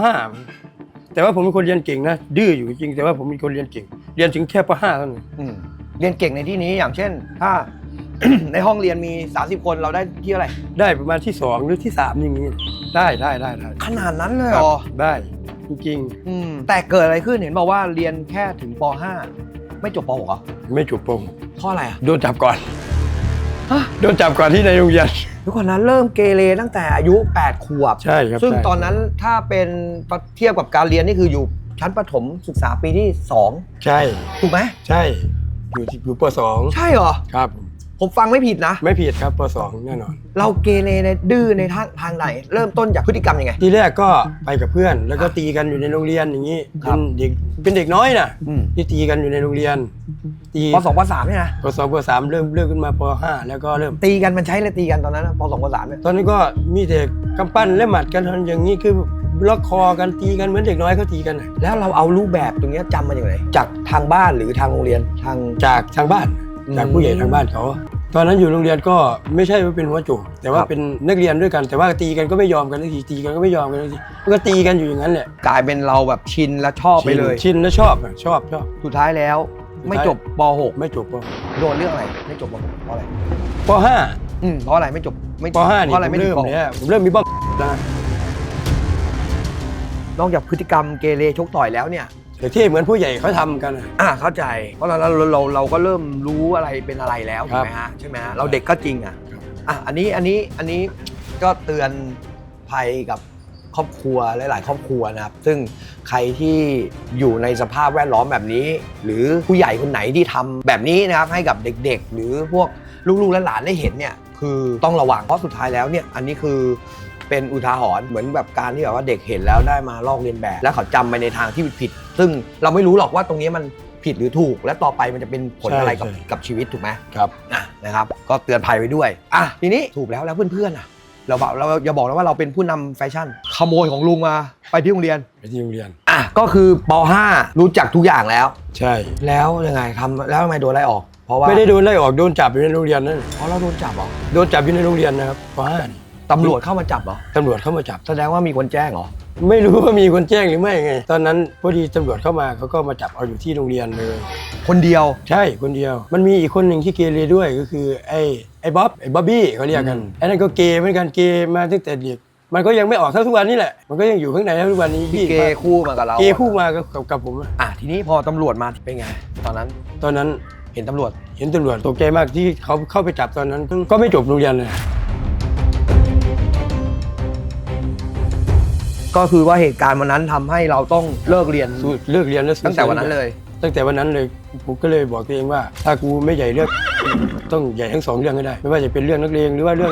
Speaker 2: .5 แต่ว่าผมเป็นคนเรียนเก่งนะดื้ออยู่จริงแต่ว่าผมเป็นคนเรียนเก่ง เรียนถึงแค่ป .5 เท่านั้น
Speaker 1: อืมเรียนเก่งในที่นี้อย่างเช่น ถ้า ในห้องเรียนมี 30 คนเราได้ที่อะไร
Speaker 2: ได้ประมาณที่สองหรือที่สามอย่างนี้ ได้ได้ได้ได้
Speaker 1: ขนาดนั้นเลย
Speaker 2: ค
Speaker 1: เห
Speaker 2: รั
Speaker 1: ร
Speaker 2: บ
Speaker 1: อ
Speaker 2: ได้ จริง
Speaker 1: อืมแต่เกิดอะไรขึ้นเห็นบอกว่าเรียนแค่ถึงป .5 ไม่จบป .6 เหรอ
Speaker 2: ๆ ไม่จบปง
Speaker 1: เพราะอะไรอะ
Speaker 2: โดนจับก่อน
Speaker 1: ฮะ
Speaker 2: โดนจับก่อนที่ในโรงเรียน
Speaker 1: ทุกคนนั้นเริ่มเกเรตั้งแต่อายุ 8 ขวบ
Speaker 2: ใช่ครับ
Speaker 1: ซึ่ง
Speaker 2: ใช่
Speaker 1: ตอนนั้นถ้าเป็นเทียบกับการเรียนนี่คืออยู่ชั้นประถมศึกษาปีที่
Speaker 2: ใช่
Speaker 1: 2 ถูกไหม
Speaker 2: ใช่ อยู่ที่อยู่ปสอง
Speaker 1: ใช่เหรอ
Speaker 2: ครับ
Speaker 1: ผม ฟังไม่ผิดนะ
Speaker 2: ไม่ผิดครับปสองแน่นอน
Speaker 1: เราเกเรในดื้อในทางทางไหน เริ่มต้นจากพฤติกรรมยังไง
Speaker 2: ทีแรกก็ไปกับเพื่อนแล้วก็ตีกันอยู่ในโรงเรียนอย่างนี้
Speaker 1: ครั
Speaker 2: เป็
Speaker 1: บ
Speaker 2: นเด็กเป็นเด็กน้อยนะ
Speaker 1: อืม
Speaker 2: ที่ตีกันอยู่ในโรงเรียน ตี
Speaker 1: ปสองปสามเนี่ยนะ
Speaker 2: ปสองปสามเริ่มเริ่มขึ้นมาปห้าแล้วก็เริ่ม
Speaker 1: ตีกันมันใช้อะไรตีกันตอนนั้นนะปสองปสามเนี่ย
Speaker 2: ตอนนี้นก็มีแต่กำปั้นและหมัดกันอย่างนี้คือล็อกคอกันตีกันเหมือนเด็กน้อยเขาตีกันน่ะ
Speaker 1: แล้วเราเอารูปแบบตรงเนี้ยจำมาอย่างไรจากทางบ้านหรือทางโรงเรียนทาง
Speaker 2: จากทางบ้าน
Speaker 1: อืม
Speaker 2: จากผู้ใหญ่ทางบ้านเขา ตอนนั้นอยู่โรงเรียนก็ไม่ใช่ว่าเป็นหัวโจกแต่ว่า
Speaker 1: ครับ
Speaker 2: เป็นนักเรียนด้วยกัน แต่ว่าตีกันก็ไม่ยอมกันทันทีตีกันก็ไม่ยอมกันทันทีมันก็ตีกันอยู่อย่างนั้นแหละ
Speaker 1: กลายเป็นเราแบบชินและชอบไปเลย
Speaker 2: ชินแล้วชอบอะชอบชอบ
Speaker 1: สุดท้ายแล้วไม่จบป
Speaker 2: ไม่จบป
Speaker 1: .6 โดนเรื่องอะไร ไม่จบป .6 เพราะอะไร
Speaker 2: ปห้า
Speaker 1: อืมเพราะอะไรไม่จบไม่
Speaker 2: ปห้านี่
Speaker 1: เพราะอะไร
Speaker 2: ผม
Speaker 1: ไม่ถึ
Speaker 2: เริ่
Speaker 1: ง
Speaker 2: ม
Speaker 1: ป
Speaker 2: เนี่ยผมเริ่มมีบ้องแล้วนะ
Speaker 1: นอกจากพฤติกรรมเกเรชกต่อยแล้วเนี่ย
Speaker 2: แต่ที่เหมือนผู้ใหญ่เขาทำกันอะ
Speaker 1: อ่าเข้าใจ เพราะเราเราเราเราก็เริ่มรู้อะไรเป็นอะไรแล้ว
Speaker 2: ครั
Speaker 1: ถูก
Speaker 2: บ
Speaker 1: ไหมฮะใช่ไหมฮะเราเด็กก็จริงอะ
Speaker 2: ครับ
Speaker 1: อะอันนี้อันนี้อันนี้ก็เตือนภัยกับครอบครัวหลาย ๆ ครอบครัวนะครับ ซึ่งใครที่อยู่ในสภาพแวดล้อมแบบนี้ หรือผู้ใหญ่คนไหนที่ทำแบบนี้นะครับให้กับเด็ก ๆ หรือพวกลูกๆและหลานได้เห็นเนี่ยคือต้องระวังเพราะสุดท้ายแล้วเนี่ยอันนี้คือ เป็นอุทาหรณ์เหมือนแบบการที่แบบว่าเด็กเห็นแล้วได้มาลอกเลียนแบบ แล้วเขาจำไปในทางที่ผิดๆซึ่งเราไม่รู้หรอกว่าตรงนี้มันผิดหรือถูก และต่อไปมันจะเป็นผลอะไรกับกับชีวิตถูกไหม
Speaker 2: ครับ
Speaker 1: อะนะครับ ก็เตือนภัยไว้ด้วย อะทีนี้ถูกแล้วแล้วเพื่อนๆอะ เราบอกเราอย่าบอกนะว่าเราเป็นผู้นำแฟชั่น ขโมยของลุงมาไปที่โรงเรียน
Speaker 2: ไปที่โรงเรียน
Speaker 1: อะก็คือป .5 รู้จักทุกอย่างแล้ว
Speaker 2: ใช่
Speaker 1: แล้วยังไงทำแล้วทำไมโดนไล่ออก เพราะว่า
Speaker 2: ไม่ได้โดนไล่ออกโดนจับอยู่ในโรงเรียนนั่น
Speaker 1: เพราะเราโดนจับเหรอ
Speaker 2: โดนจับอยู่ในโรงเรียนนะครับปห้านี่
Speaker 1: ตำรวจเข้ามาจับเหรอ
Speaker 2: ตำรวจเข้ามาจับ
Speaker 1: แสดงว่ามีคนแจ้งเหรอ
Speaker 2: ไม่รู้ว่ามีคนแจ้งหรือไม่ไง ตอนนั้นพอดีตำรวจเข้ามาเขาก็มาจับเอาอยู่ที่โรงเรียนเลย
Speaker 1: คนเดียว
Speaker 2: ใช่คนเดียว มันมีอีกคนหนึ่งที่เกเรด้วยก็คือไอ้ไอ้บ๊อบไอ้บ๊อบบี้เขาเรียกกัน
Speaker 1: อืม
Speaker 2: ไอ้นั่นก็เกเหมือนกันเกมาตั้งแต่เด็กมันก็ยังไม่ออกเท่าทุกวันนี้แหละ มันก็ยังอยู่ข้างในเท่าทุกวันนี้
Speaker 1: ที่เกย์คู่มากับเรา
Speaker 2: เกคู่มากับกับกับผมอะ
Speaker 1: อะทีนี้พอตำรวจมาเป็นไง ตอนนั้น
Speaker 2: ตอนนั้น
Speaker 1: เห็นตำรวจ
Speaker 2: เห็นตำรวจตกใจมากที่เขาเข้าไปจับตอนนั้น ก็ไม่จบโรงเรียนเลย
Speaker 1: ก็คือว่าเหตุการณ์วันนั้นทำให้เราต้องเลิกเรียน
Speaker 2: สู้เลิกเรียนแล้วสู้
Speaker 1: ตั้งแต่วันนั้นเลย
Speaker 2: ตั้งแต่วันนั้นเลยผมก็เลยบอกตัวเองว่า ถ้ากูไม่ใหญ่เรื่องต้องใหญ่ทั้งสองเรื่องให้ได้ ไม่ว่าจะเป็นเรื่องนักเลงหรือว่าเรื่อง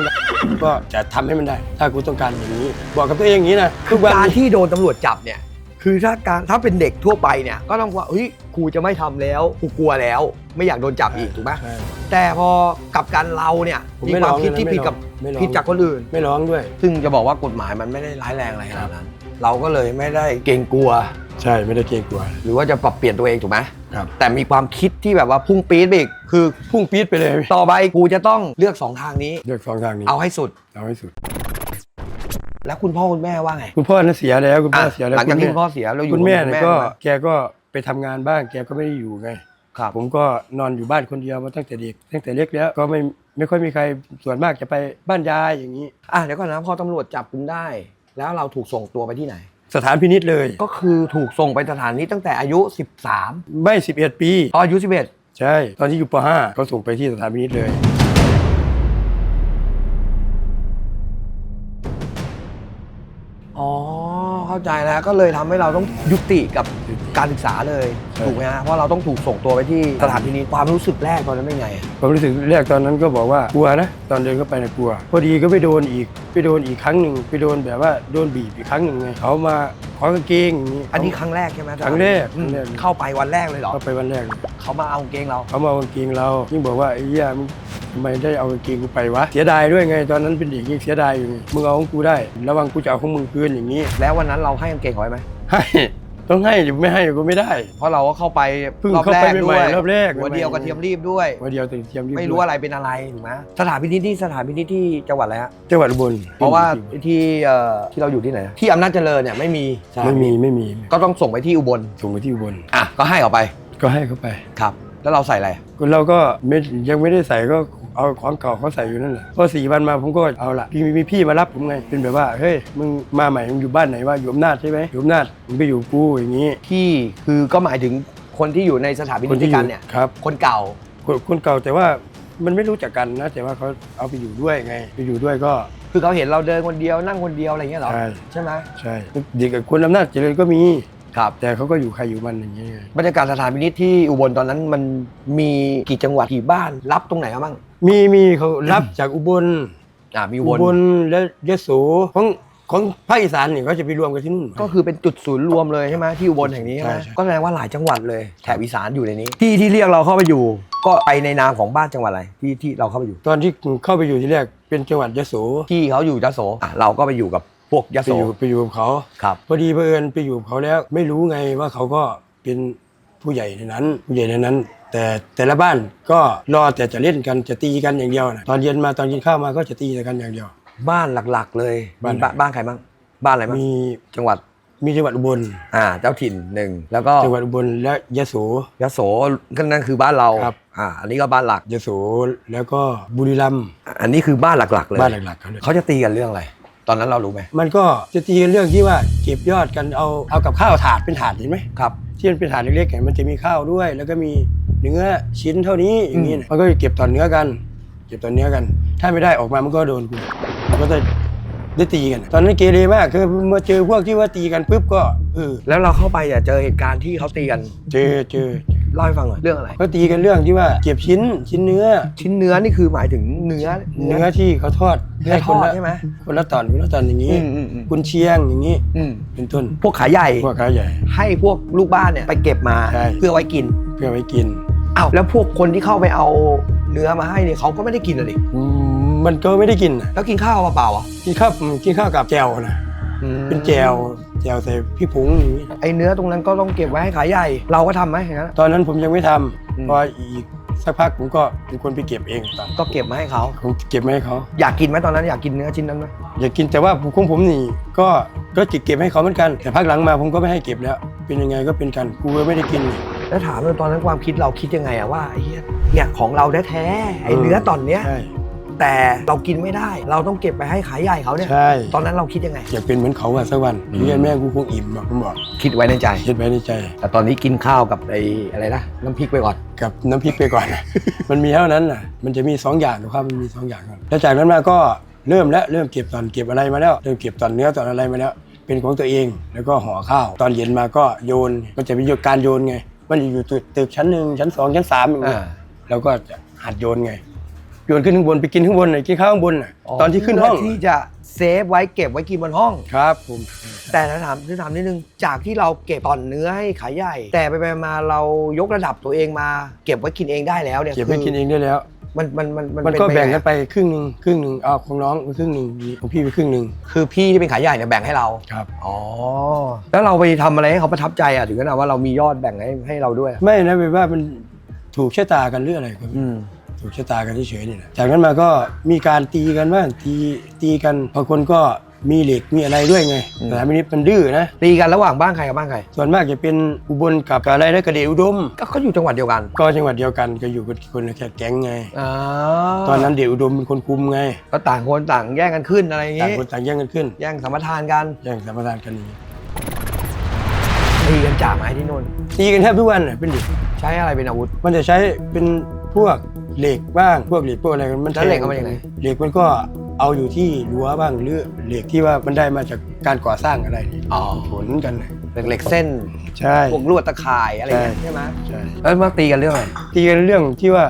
Speaker 2: ก็จะทำให้มันได้ ถ้ากูต้องการอย่างนี้ บอกกับตัวเองอย่างนี้นะทุกวัน
Speaker 1: การ
Speaker 2: นี้
Speaker 1: ที่โดนตำรวจจับเนี่ย คือถ้าการถ้าเป็นเด็กทั่วไปเนี่ย ก็ต้องว่าเฮ้ยครูจะไม่ทำแล้วกูกลัวแล้ว ไม่อยากโดนจับอีกถูกไหม
Speaker 2: ใช่
Speaker 1: แต่พอกลับการเราเนี่ย
Speaker 2: ผม
Speaker 1: มี
Speaker 2: ไม่
Speaker 1: ความ
Speaker 2: ร้อง
Speaker 1: คิด
Speaker 2: นะ
Speaker 1: ที่
Speaker 2: ไม่
Speaker 1: ผิดกับ
Speaker 2: ร้องไม่ร้อง
Speaker 1: ผิดจากคนอื่น
Speaker 2: ไม่ร้องด้วย
Speaker 1: ซึ่งจะบอกว่ากฎหมายมันไม่ได้ร้ายแรงอะไรขนาดนั้น เราก็เลยไม่ได้เกรงกลัว
Speaker 2: ใช่ไม่ได้เกรงกลัว
Speaker 1: หรือว่าจะปรับเปลี่ยนตัวเองถูกไหม
Speaker 2: ครับ
Speaker 1: แต่มีความคิดที่แบบว่าพุ่งปี๊ดไปอีกคือ
Speaker 2: พุ่งปี๊ดไปเลย
Speaker 1: ต่อไปกูจะต้องเลือกสองทางนี้
Speaker 2: เลือกสองทางนี้
Speaker 1: เอาให้สุด
Speaker 2: เอาให้สุด
Speaker 1: แล้วคุณพ่อคุณแม่ว่าไง
Speaker 2: คุณพ่อนั้นเสียแล้วคุณพ่อ
Speaker 1: อะ
Speaker 2: เสียแล้ว
Speaker 1: หลังจากที่
Speaker 2: ณ
Speaker 1: คุณพ่อเสียเราอยู่
Speaker 2: คุณแม่
Speaker 1: กับ
Speaker 2: เนี่ยก็
Speaker 1: มา
Speaker 2: แกก็ไปทำงานบ้าง แกก็ไม่ได้อยู่ไง
Speaker 1: ครับ
Speaker 2: ผมก็นอนอยู่บ้านคนเดียวมาตั้งแต่เด็กตั้งแต่เล็กแล้วก็ไม่ไม่ค่อยมีใครส่วนมากจะไปบ้านยายอย่างนี้
Speaker 1: อะเดี๋ยวก่อนนะพอตำรวจจับคุณได้ แล้วเราถูกส่งตัวไปที่ไหน
Speaker 2: สถานพินิษเลย
Speaker 1: ก็คือถูกส่งไปสถานนี้ตั้งแต่อายุ 13
Speaker 2: ไม่ 11 ปี
Speaker 1: ตอนอายุ 11
Speaker 2: ใช่ ตอนที่อยู่ป .5 เขาส่งไปที่สถานพินิษเลย
Speaker 1: เข้าใจแล้วก็เลยทำให้เราต้องยุติกับการศึกษาเลย
Speaker 2: ใช่
Speaker 1: ถูกไหมฮะเพราะเราต้องถูกส่งตัวไปที่สถานที่นี้ความรู้สึกแรกตอนนั้นเป็นไง
Speaker 2: ความรู้สึกแรกตอนนั้นก็บอกว่ากลัวนะ ตอนเดินเข้าไปนะกลัว พอดีก็ไปโดนอีกไปโดนอีกครั้งหนึ่งไปโดนแบบว่าโดนบีบอีกครั้งหนึ่งไงเขามาขอกางเกงอย่างนี้
Speaker 1: อันนี้ครั้งแรกใช่ไหม
Speaker 2: ครั้งแรก
Speaker 1: อืม
Speaker 2: ครั้งแรก
Speaker 1: เข้าไปวันแรกเลยเหรอ
Speaker 2: เข้าไปวันแรกเลย
Speaker 1: เขามาเอากางเกงเรา
Speaker 2: เขามาเอากางเกงเรายิ่งบอกว่าไอ้เหี้ยมึงทำไมได้เอากางเกงกูไปวะ เสียดายด้วยไง ตอนนั้นเป็นเด็กยังเสียดายอยู่ไงมึงเอาของกูได้ ระวังกูจะเอาของมึงคืนอย่างนี้
Speaker 1: แล้ววันนั้นเราให้กางเกงเขาไว้ไหม
Speaker 2: ให้ต้องให้หรือไม่ให้ก็ไม่ได้
Speaker 1: เพราะเราก็เข้าไป
Speaker 2: เพิ่ง
Speaker 1: รอบ
Speaker 2: เข้า
Speaker 1: แร
Speaker 2: ไป
Speaker 1: ก
Speaker 2: ใหม่
Speaker 1: ด้วย
Speaker 2: ๆรอบแรก
Speaker 1: หัวเดียวกระเทียมรีบด้วย
Speaker 2: วันเดียวแต่เทียม
Speaker 1: ไม่รู้อะไรเป็นอะไรถูกไหมสถานพินิจที่สถานพินิจที่จังหวัดอะไรฮะ
Speaker 2: จังหวัดอุบล
Speaker 1: เพราะว่าที่เอ่อที่เราอยู่ที่ไหนนะที่อำนาจเจริญเนี่ยไม่มีสถาน
Speaker 2: ไม่มี
Speaker 1: พินิจ
Speaker 2: ไม่มี
Speaker 1: ก็ต้องส่งไปที่อุบล
Speaker 2: ส่งไปที่อุบล
Speaker 1: อะก็ให้ออกไป
Speaker 2: ก็ให้เขาไป
Speaker 1: ครับ แล้วเราใส่อะไร
Speaker 2: คนเราก็ไม่ยังไม่ได้ใส่ก็ เอาของเก่าเขาใส่อยู่นั่นแหละพอสี่วันมาผมก็เอาละพี่มีพี่มารับผมไงเป็นแบบว่าเฮ้ยมึงมาใหม่มึงอยู่บ้านไหนวะอยู่อำนาจใช่ไหมอยู่อำนาจมึงไปอยู่กูอย่างนี้
Speaker 1: ที่คือก็หมายถึงคนที่อยู่ในสถานพินิจด้วยกันเนี่ย
Speaker 2: ครับ
Speaker 1: คนเก่า
Speaker 2: คนคนเก่าแต่ว่ามันไม่รู้จักกันนะ แต่ว่าเขาเอาไปอยู่ด้วยไง ไปอยู่ด้วยก็
Speaker 1: คือเขาเห็นเราเดินคนเดียวนั่งคนเดียวอะไรอย่างเงี้ยเหรอ
Speaker 2: ใช่
Speaker 1: ใช่ไหม
Speaker 2: ใช่เด็กกับคนอำนาจเจริญก็มี
Speaker 1: ครับ
Speaker 2: แต่เขาก็อยู่ใครอยู่มันอย่างเงี้ยไง
Speaker 1: บรรยากาศสถานพินิษที่อุบลตอนนั้นมันมีกี่จังหวัดกี่บ้าน รับตรงไหนมาบ้าง
Speaker 2: มีมีเขารับจากอุบล
Speaker 1: อ่ามีอุ
Speaker 2: อุ
Speaker 1: บล
Speaker 2: บลและยะโสของของภาคอีสานเนี่ยเขาจะไปรวมกันที่นู่น
Speaker 1: ก็คือเป็นจุดศูนย์รวมเลยใช่ไหมที่อุบลแห่งนี้ใช่ไหม
Speaker 2: ใช่ใช่
Speaker 1: ก็แสดงว่าหลายจังหวัดเลยแถบอีสานอยู่ในนี้ ที่ที่เรียกเราเข้าไปอยู่ ก็ไปในนามของบ้านจังหวัดอะไรที่ที่เราเข้าไปอยู่
Speaker 2: ตอนที่เข้าไปอยู่ที่แรกเป็นจังหวัดยะโส
Speaker 1: ที่เขาอยู่ยโสอะเราก็ไปอยู่กับ พวกย
Speaker 2: ไป
Speaker 1: โส
Speaker 2: อยู่ไปอยู่กับเขา
Speaker 1: ครับ
Speaker 2: พอดีเผอิญไปอยู่กับเขาแล้ว ไม่รู้ไงว่าเขาก็เป็นผู้ใหญ่ในนั้น ผู้ใหญ่ในนั้น แต่แต่ละบ้านก็รอแต่จะเล่นกันจะตีกันอย่างเดียวนะตอนเย็นมาตอนกินข้าวมาก็จะตีแต่กันอย่างเดียว
Speaker 1: บ้านหลักๆ เลย
Speaker 2: บ้าน
Speaker 1: มีบ้านบ้านใครบ้างบ้านอะไรบ้าง
Speaker 2: มี
Speaker 1: จังหวัด
Speaker 2: มีจังหวัดอุบล
Speaker 1: อ่าเจ้าถิ่นหนึ่งแล้วก็
Speaker 2: จังหวัดอุบลและยะโส
Speaker 1: ยโสก็นั่นคือบ้านเรา
Speaker 2: ครับ
Speaker 1: อ่าอันนี้ก็บ้านหลัก
Speaker 2: ยะโสแล้วก็บุรีรัมย์
Speaker 1: อันนี้คือบ้านหลักๆเลย
Speaker 2: บ้านหลักๆเขาเลย
Speaker 1: เขาจะตีกันเรื่องอะไรต อนนั้นเรารู้ไหม
Speaker 2: มันก็จะตีกันเรื่องที่ว่าเก็บยอดกันเอาเอากับข้าวถาดเป็นถาดเห็นไหม
Speaker 1: ครับ
Speaker 2: ที่มันเป็นถาดเล็กๆเนี่ยมันจะมีข้าวด้วย แล้วก็มีเนื้อชิ้นเท่านี้อย่างนี้นะมันก็เก็บตอนเนื้อกัน เก็บตอนเนื้อกัน ถ้าไม่ได้ออกมามันก็โดนกูมันก็จะได้ตีกัน ตอนนั้นเกเรมากคือมาเจอพวกที่ว่าตีกันปุ๊บก็เออ
Speaker 1: แล้วเราเข้าไปอะเจอเหตุการณ์ที่เขาตีกัน
Speaker 2: เจอเจอ
Speaker 1: เล่าให้ฟังหน่อยเรื่องอะไร
Speaker 2: เขาตีกันเรื่องที่ว่าเก็บชิ้นชิ้นเนื้อ
Speaker 1: ชิ้นเนื้อนี่คือหมายถึงเนื้อ
Speaker 2: เนื้อที่เขาทอด
Speaker 1: เนื้อทอด
Speaker 2: คนละ
Speaker 1: ใช่ไหม
Speaker 2: คนละตอนคนละตอนอย่างนี้
Speaker 1: อืมอืมอืม
Speaker 2: กุนเชียงอย่างนี้
Speaker 1: อืม
Speaker 2: เป็นต้น
Speaker 1: พวกขายใหญ่
Speaker 2: พวกขาใหญ่
Speaker 1: ให้พวกลูกบ้านเนี่ยไปเก็บมา
Speaker 2: ใช่
Speaker 1: เพื่อไว้กิน
Speaker 2: เพื่อไว้กิน
Speaker 1: อ้าวแล้วพวกคนที่เข้าไปเอาเนื้อมาให้เนี่ยเขาก็ไม่ได้กินเลย
Speaker 2: อืมมันก็ไม่ได้กินน่ะ
Speaker 1: แล้วกินข้าวเปล่าๆอะ
Speaker 2: กินข้าวกินข้าวกับแจวนะเป็นแจว แจวใส่พี่ผงอย่างนี้
Speaker 1: ไอเนื้อตรงนั้นก็ต้องเก็บไว้ให้ขายใหญ่ เราก็ทำไหมอย่างนั้น
Speaker 2: ตอนนั้นผมยังไม่ท
Speaker 1: อืมำ
Speaker 2: พออีกสักพักผมก็เป็นคนไปเก็บเองตอน
Speaker 1: ก็เก็บมาให้เขา
Speaker 2: ผมเก็บมาให้เขา
Speaker 1: อยากกินไหมตอนนั้นอยากกินเนื้อชิ้นนั้นไหม
Speaker 2: อยากกินแต่ว่าของผมนี่ก็ก็เก็บให้เขาเหมือนกัน แต่พักหลังมาผมก็ไม่ให้เก็บแล้ว เป็นยังไงก็เป็นกันกูก็ไม่ได้กินนี่
Speaker 1: แล้วถามเลยตอนนั้นความคิดเราคิดยังไงอะว่าไอ้เหี้ยเนี่ยของเราแท้ๆไอ้เนื้อตอนเนี้ย
Speaker 2: ใช่
Speaker 1: แต่เรากินไม่ได้ เราต้องเก็บไปให้ขายใหญ่เขาเนี่ย
Speaker 2: ใช่
Speaker 1: ตอนนั้นเราคิดยังไง
Speaker 2: อยากเป็นเหมือนเขาอะสักวันเรียนแม่กูคงอิ่มแบบผมบอก
Speaker 1: คิดไว้ในใจ
Speaker 2: คิดไว้ในใจ
Speaker 1: แต่ตอนนี้กินข้าวกับไอ้อะไรนะน้ำพริกไปก่อน
Speaker 2: กับน้ำพริกไปก่อน มันมีเท่านั้นน่ะ มันจะมีสองอย่างนะครับ มันมีสองอย่างครับแล้วจากนั้นมาก็เริ่มแล้วเริ่มเก็บตอนเก็บอะไรมาแล้ว เริ่มเก็บตอนเนื้อตอนอะไรมาแล้ว เป็นของตัวเอง แล้วก็ห่อข้าว ตอนเย็นมาก็โยน มันจะมีการโยนไง มันอยู่ตึกตึกชั้นหนึ่งชั้นสองชั้นสามอย่างเงี้ย
Speaker 1: อ่า
Speaker 2: เราก็จะหัดโยนไง โยนขึ้นข้างบนไปกินข้างบนหน่อยกินข้าวข้างบนน่ะตอนที่ขึ้นห้อง
Speaker 1: เพื่ที่จะเซฟไว้เก็บไว้กินบนห้อง
Speaker 2: ครับผม
Speaker 1: แต่ถ้าถามถ้าถามนิดนึงจากที่เราเก็บตอนเนื้อให้ขายใหญ่ แต่ไปไปมาเรายกระดับตัวเองมา เก็บไว้กินเองได้แล้วเนี่ย
Speaker 2: เก็บไว้
Speaker 1: คือ
Speaker 2: กินเองได้แล้ว
Speaker 1: มันมันมัน
Speaker 2: มันก็
Speaker 1: เป็
Speaker 2: แบ่ง
Speaker 1: ไกั
Speaker 2: นไปครึ่งหนึ่งครึ่งหนึ่งเอาของน้องไปครึ่งหนึ่งของพี่ไปครึ่งหนึ่ง
Speaker 1: คือพี่ที่เป็นขายใหญ่เนี่ยแบ่งให้เรา
Speaker 2: ครับ
Speaker 1: อ๋อแล้วเราไปทำอะไรให้เขาประทับใจอะถึงขนาดว่าเรามียอดแบ่งให้ให้เราด้วยอะ
Speaker 2: ไม่นะแบบว่ามันถูกชะตากันหรืออะไรก็ไม่รู้
Speaker 1: อืม
Speaker 2: ถูกชะตากันเฉยๆนี่แหละจากนั้นมาก็มีการตีกันบ้างตีตีกันบางคนก็มีเหล็กมีอะไรด้วยไง
Speaker 1: อืม
Speaker 2: แต่ไม่นี้มันดื้อนะ
Speaker 1: ตีกันระหว่างบ้านใครกับบ้านใคร
Speaker 2: ส่วนมากจะเป็นอุบลกับอะไรนะกระเดอุดม
Speaker 1: ก็เขาอยู่จังหวัดเดียวกัน
Speaker 2: ก็จังหวัดเดียวกันก็อยู่กับคนละแค่แก๊งไง
Speaker 1: อ่า
Speaker 2: ตอนนั้นเดชอุดมเป็นคนคุมไง
Speaker 1: ก็ต่างคนต่างแย่งกันขึ้นอะไรอย่าง
Speaker 2: ต่าง
Speaker 1: งี้
Speaker 2: คนต่างแย่งกันขึ้น
Speaker 1: แย่งสัมปทานกัน
Speaker 2: แย่งสัมปทานกันอย่างนี้
Speaker 1: ตีกันจ่าไม้ที่นู่น
Speaker 2: ตีกันแทบทุกวันน่ะเป็นเหล็ก
Speaker 1: ใช้อะไรเป็นอาวุธ
Speaker 2: มันจะใช้เป็น พวกเหล็กบ้าง พวกเหล็กพวกอะไรมัน
Speaker 1: แล้วเหล็กเอามาจากไหน
Speaker 2: เหล็กมันก็เอาอยู่ที่รั้วบ้างหรือเหล็กที่ว่ามันได้มาจากการก่อสร้างอะไรนี่
Speaker 1: อ๋อ
Speaker 2: ผลกันน่ะ
Speaker 1: เหล็กๆเส้น
Speaker 2: ใช่
Speaker 1: พวกลวดตะข่ายอะไรอย่างเงี้ย
Speaker 2: ใช่
Speaker 1: ใช่ไหม
Speaker 2: ใช่
Speaker 1: แล้วมาตีกันเรื่องอะไร
Speaker 2: ตีกันเรื่องที่ว่า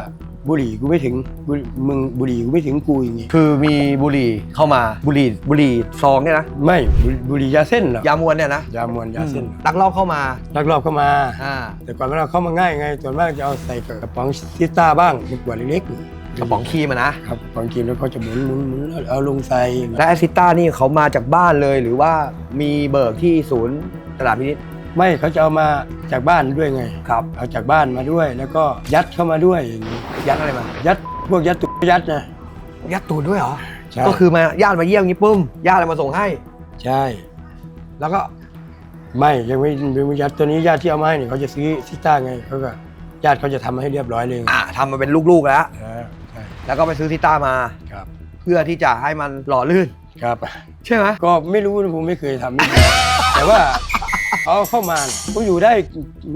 Speaker 2: บุหรี่กูไม่ถึงบุหรี่มึงบุหรี่กูไม่ถึงกูอย่างงี้
Speaker 1: คือมีบุหรี่เข้ามาบุหรี่บุหรี่ซองเนี่ยนะ
Speaker 2: ไม่บุหรี่บุหรี่ยาเส้นเหรอยา
Speaker 1: มวนเนี่ยนะ
Speaker 2: ยามวนยาเส้น
Speaker 1: ลักลอบเข้ามา
Speaker 2: ลักลอบเข้ามา
Speaker 1: อ่า
Speaker 2: แต่ก่อนเราเข้ามาง่ายไงส่วนมากจะเอาใส่กระป๋องซิต้าบ้างเป็นขวดเล็กๆ
Speaker 1: กระป๋องครีมอะนะ
Speaker 2: ครับกระป๋องครีมแล้วก็จะหมุนหมุนหมุนแล้วเอาลงใส่
Speaker 1: และแอซิต้านี่เขามาจากบ้านเลยหรือว่ามีเบิกที่ศูนย์ตลาดพินิษ
Speaker 2: ไม่เขาจะเอามาจากบ้านด้วยไง
Speaker 1: ครับ
Speaker 2: เอาจากบ้านมาด้วย แล้วก็ยัดเข้ามาด้วยอย่างนี้
Speaker 1: ยัดอะไรมา
Speaker 2: ยัดพวกยัดตุกยัดนะ
Speaker 1: ยัดตูดด้วยเหรอ
Speaker 2: ใช่
Speaker 1: ก็คือมาญาติมาเยี่ยมงี้ปุ้มญาติอะไรมาส่งให้
Speaker 2: ใช่
Speaker 1: แล้วก็
Speaker 2: ไม่ยังไม่ยังไม่ยัดตัวนี้ญาติที่เอามาให้เนี่ยเขาจะซื้อซิต้าไงเขาก็ญาติเขาจะทำมาให้เรียบร้อยเลย
Speaker 1: อ่าทำมาเป็นลูกๆแล้ว
Speaker 2: อ่าใช่
Speaker 1: แล้วก็ไปซื้อซิต้ามา
Speaker 2: ครับ
Speaker 1: เพื่อที่จะให้มันหล่อลื่น
Speaker 2: ครับ
Speaker 1: ใช่ไหม
Speaker 2: ก็ไม่รู้นะผมไม่เคยทำไม่เคยแต่ว่า เอาเข้ามาผมอยู่ได้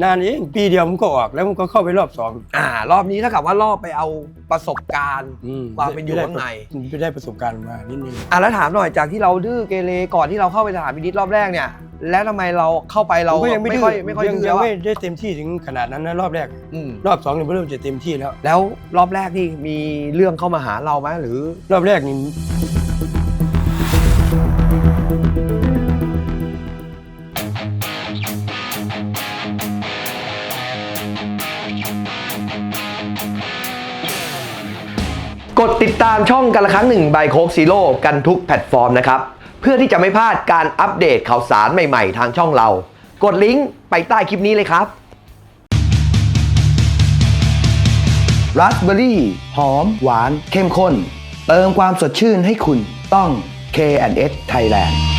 Speaker 2: นานเองปีเดียวผมก็ออกแล้วผมก็เข้าไปรอบสอง
Speaker 1: อ่ารอบนี้ถ้ากับว่ารอบไปเอาประสบการณ์
Speaker 2: อื
Speaker 1: ความเป็นอยู่ข้างใน
Speaker 2: ไปได้ประสบการณ์มานิดนึง
Speaker 1: อะแล้วถามหน่อยจากที่เราดื้อเกเรก่อนที่เราเข้าไปสถานพินิจรอบแรกเนี่ย แล้วทำไมเราเข้าไปเรา
Speaker 2: ผมก็ยังไม่
Speaker 1: ไม่
Speaker 2: ดื้
Speaker 1: ค่อยไม่ค่อย
Speaker 2: ยัง
Speaker 1: ดื้อ
Speaker 2: ยัง
Speaker 1: แล้ว
Speaker 2: ไม่
Speaker 1: อะ
Speaker 2: ได้เต็มที่ถึงขนาดนั้นนะรอบแรก
Speaker 1: อืม
Speaker 2: รอบสองเนี่ยเริ่มจะเต็มที่แล้ว
Speaker 1: แล้วรอบแรกนี่มีเรื่องเข้ามาหาเราไหมหรือ
Speaker 2: รอบแรกนี่
Speaker 1: ดติดตามช่องกันละครั้งหนึ่งใบโคกซีโร่กันทุกแพลตฟอร์มนะครับ เพื่อที่จะไม่พลาดการอัปเดตข่าวสารใหม่ๆ ทางช่องเรา กดลิงก์ไปใต้คลิปนี้เลยครับราสเบอร์รี่หอม หวาน เข้มข้น เติมความสดชื่นให้คุณต้อง K&S Thailand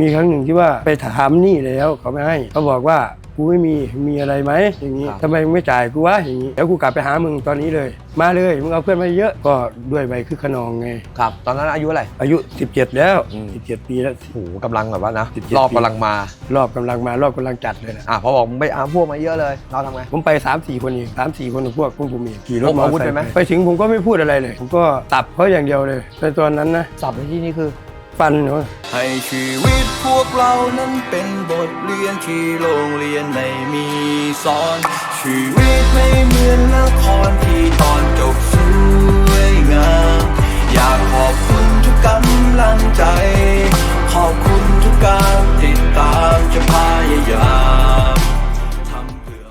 Speaker 2: มีครั้งหนึ่งที่ว่าไปถามหนี่แล้วเขาไม่ให้เขาบอกว่ากูไม่มีมีอะไรไหมอย่างนี้
Speaker 1: ครับ
Speaker 2: ทำไมมึงไม่จ่ายกูวะอย่างนี้แล้วกูกลับไปหามึงตอนนี้เลย มาเลยมึงเอาเพื่อนมาเยอะก็ด้วยใบคือขนองไง
Speaker 1: ครับ ตอนนั้นอายุอะไร
Speaker 2: อายุ 17 แล้ว
Speaker 1: อืม
Speaker 2: 17 ปีแล้ว
Speaker 1: โอ้โหกำลังแบบว่านะ
Speaker 2: 17
Speaker 1: รอบกำลังมา
Speaker 2: รอบกำลังมารอบกำลังจัดเลยนะ
Speaker 1: อะพอบอกมึงไปอาพวกมาเยอะเลย เราทำไง
Speaker 2: ผมไป3ามสี่คนเองสามสี่คนกับพวกพวกผมเองขี่รถ
Speaker 1: พก
Speaker 2: มอ
Speaker 1: อา
Speaker 2: เต
Speaker 1: วุ
Speaker 2: อ
Speaker 1: ธ
Speaker 2: ร์ไซ
Speaker 1: ไปไหม
Speaker 2: ค์ไปไปถึงผมก็ไม่พูดอะไรเลย ผมก็ตับเขาอย่างเดียวเลยในตอนนั้นนะ
Speaker 1: สับในที่นี่คือ
Speaker 2: ปันเขา
Speaker 5: ให้ชีวิตพวกเรานั้นเป็นบทเรียนที่โรงเรียนไม่มีสอน ชีวิตไม่เหมือนละครที่ตอนจบสวยงามอยากขอบคุณทุกกำลังใจ ขอบคุณทุกการติดตามจะพยายาม